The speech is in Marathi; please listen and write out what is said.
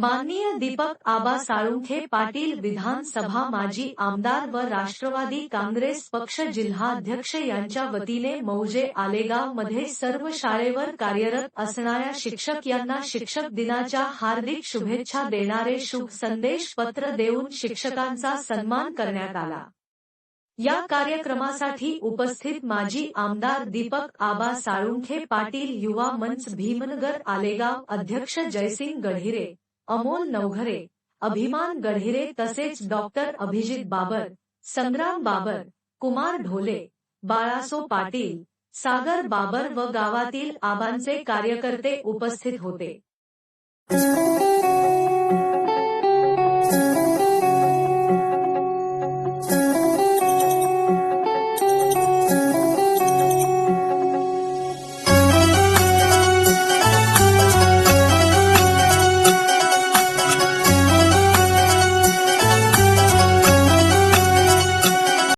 माननीय दीपक आबा साळुंखे पाटील विधानसभा माजी आमदार व राष्ट्रवादी काँग्रेस पक्ष जिल्हाध्यक्ष यांच्या वतीने मौजे आलेगावमध्ये सर्व शाळेवर कार्यरत असणाऱ्या शिक्षक यांना शिक्षक दिनाच्या हार्दिक शुभेच्छा देणारे शुभ संदेश पत्र देऊन शिक्षकांचा सन्मान करण्यात आला. या कार्यक्रमासाठी उपस्थित माजी आमदार दीपक आबा साळुंखे पाटील युवा मंच भीमनगर आलेगाव अध्यक्ष जयसिंग गढिरे अमोल नवघरे अभिमान गढिरे तसेच डॉक्टर अभिजित बाबर संग्राम बाबर कुमार ढोले बाळासो पाटील सागर बाबर व गावातील आबांचे कार्यकर्ते उपस्थित होते.